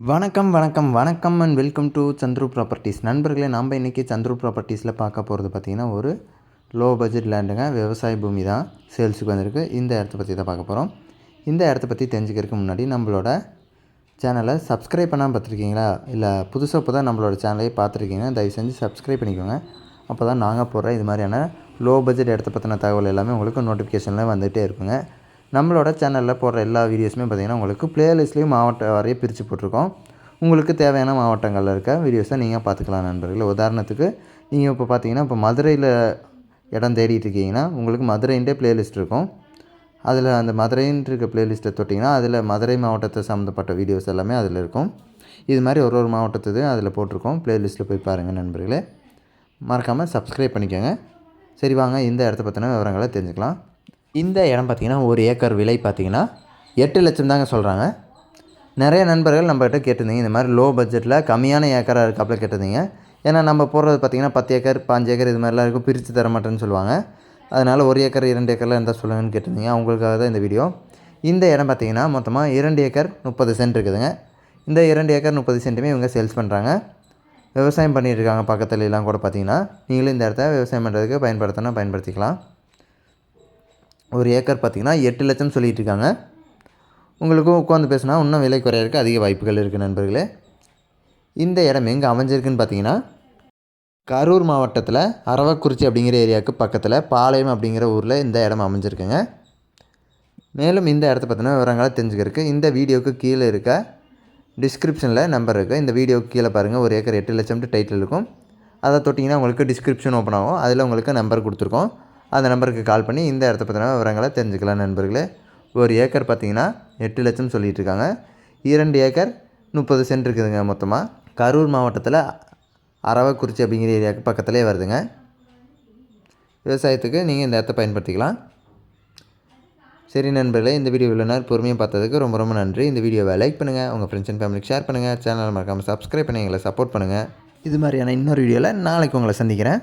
வணக்கம் வணக்கம் வணக்கம் and welcome to Chandru properties நண்பர்களே நம்ம இன்றைக்கி சந்துரு ப்ராப்பர்ட்டிஸில் பார்க்க போகிறது பார்த்திங்கன்னா ஒரு லோ பட்ஜெட் லேண்டுங்க விவசாய பூமி தான் சேல்ஸுக்கு வந்திருக்கு. இந்த இடத்த பற்றி தான் பார்க்க போகிறோம் இந்த இடத்த பற்றி தெரிஞ்சுக்கிறதுக்கு முன்னாடி நம்மளோட சேனலை சப்ஸ்கிரைப் பண்ணாமல் பார்த்துருக்கீங்களா? இல்லை புதுசாக இப்போ தான் நம்மளோட சேனலையே பார்த்துருக்கீங்க தயவு செஞ்சு சப்ஸ்கிரைப் பண்ணிக்கோங்க. அப்போ தான் நாங்கள் போடுற இது மாதிரியான லோ பட்ஜெட் இடத்த பற்றின தகவல் எல்லாமே உங்களுக்கு நோட்டிஃபிகேஷனில் வந்துகிட்டே இருக்குங்க. நம்மளோட சேனலில் போடுற எல்லா வீடியோஸுமே பார்த்திங்கன்னா உங்களுக்கு ப்ளேலிஸ்ட்லேயும் மாவட்ட வரைய பிரித்து போட்டிருக்கோம். உங்களுக்கு தேவையான மாவட்டங்களில் இருக்க வீடியோஸை நீங்கள் பார்த்துக்கலாம் நண்பர்களே. உதாரணத்துக்கு நீங்கள் இப்போ பார்த்தீங்கன்னா இப்போ மதுரையில் இடம் தேடிட்டு இருக்கீங்கன்னா உங்களுக்கு மதுரைன்டே ப்ளேலிஸ்ட் இருக்கும். அதில் அந்த மதுரைன்ட்டு இருக்க ப்ளேலிஸ்ட்டை தொட்டிங்கன்னா அதில் மதுரை மாவட்டத்தை சம்மந்தப்பட்ட வீடியோஸ் எல்லாமே அதில் இருக்கும். இது மாதிரி ஒரு ஒரு மாவட்டத்துக்கு அதில் போட்டிருக்கோம். ப்ளேலிஸ்ட்டில் போய் பாருங்கள் நண்பர்களே. மறக்காமல் சப்ஸ்கிரைப் பண்ணிக்கோங்க. சரி வாங்க இந்த இடத்த பற்றின விவரங்களை தெரிஞ்சுக்கலாம். இந்த இடம் பார்த்திங்கன்னா ஒரு ஏக்கர் விலை பார்த்திங்கன்னா எட்டு லட்சம் தாங்க சொல்கிறாங்க நிறைய நண்பர்கள் நம்மகிட்ட கேட்டிருந்தீங்க இந்த மாதிரி லோ பட்ஜெட்டில் கம்மியான ஏக்கராக இருக்காப்புல கேட்டிருந்தீங்க. ஏன்னா நம்ம போடுறது பார்த்திங்கன்னா பத்து ஏக்கர் பாஞ்சு ஏக்கர் இது மாதிரிலாம் இருக்கும் பிரித்து தர மாட்டேன்னு சொல்லுவாங்க. அதனால் ஒரு ஏக்கர் இரண்டு ஏக்கரில் இருந்தால் சொல்லுங்கன்னு கேட்டிருந்தீங்க. அவங்களுக்காக தான் இந்த வீடியோ. இந்த இடம் பார்த்திங்கன்னா மொத்தமாக இரண்டு ஏக்கர் முப்பது சென்ட் இருக்குதுங்க. இந்த இரண்டு ஏக்கர் முப்பது சென்ட்டுமே இவங்க சேல்ஸ் பண்ணுறாங்க விவசாயம் பண்ணிகிட்ருக்காங்க இருக்காங்க எல்லாம் கூட பார்த்தீங்கன்னா. நீங்களும் இந்த இடத்த விவசாயம் பண்ணுறதுக்கு பயன்படுத்தினா பயன்படுத்திக்கலாம். ஒரு ஏக்கர் பார்த்திங்கன்னா எட்டு லட்சம் சொல்லிகிட்டு இருக்காங்க உங்களுக்கும் உட்காந்து பேசினா இன்னும் விலை குறையிறதுக்கு அதிக வாய்ப்புகள் இருக்குது நண்பர்களே. இந்த இடம் எங்கே அமைஞ்சிருக்குன்னு பார்த்தீங்கன்னா கரூர் மாவட்டத்தில் அரவக்குறிச்சி அப்படிங்கிற ஏரியாவுக்கு பக்கத்தில் பாளையம் அப்படிங்கிற ஊரில் இந்த இடம் அமைஞ்சிருக்குங்க. மேலும் இந்த இடத்த பற்றின விவரங்களை தெரிஞ்சுக்கிறதுக்கு இந்த வீடியோவுக்கு கீழே இருக்க டிஸ்கிரிப்ஷனில் நம்பர் இருக்குது இந்த வீடியோவுக்கு கீழே பாருங்கள் ஒரு ஏக்கர் எட்டு லட்சம்ட்டு டைட்டில் இருக்கும். அதை தொட்டிங்கன்னா உங்களுக்கு டிஸ்கிரிப்ஷன் ஓப்பன் ஆகும். அதில் உங்களுக்கு நம்பர் கொடுத்துருக்கோம். அந்த நம்பருக்கு கால் பண்ணி இந்த இடத்த பற்றின விவரங்களை தெரிஞ்சுக்கலாம் நண்பர்களே. ஒரு ஏக்கர் பார்த்தீங்கன்னா எட்டு லட்சம் சொல்லிகிட்ருக்காங்க இரண்டு ஏக்கர் முப்பது சென்ட் இருக்குதுங்க மொத்தமாக கரூர் மாவட்டத்தில் அரவக்குறிச்சி அப்படிங்கிற ஏரியாவுக்கு பக்கத்துலேயே வருதுங்க. விவசாயத்துக்கு நீங்கள் இந்த இடத்த பயன்படுத்திக்கலாம். சரி நண்பர்களே இந்த வீடியோ இவ்வளோ நேரம் பொறுமையாக பார்த்ததுக்கு ரொம்ப ரொம்ப நன்றி. இந்த வீடியோவை லைக் பண்ணுங்கள் உங்கள் ஃப்ரெண்ட்ஸ் அண்ட் ஃபேமிலிக்கு ஷேர் பண்ணுங்கள் சேனல் மறக்காமல் சப்ஸ்கிரைப் பண்ணி எங்களை சப்போர்ட் பண்ணுங்கள் இது மாதிரியான இன்னொரு வீடியோவில் நாளைக்கு உங்களை சந்திக்கிறேன்.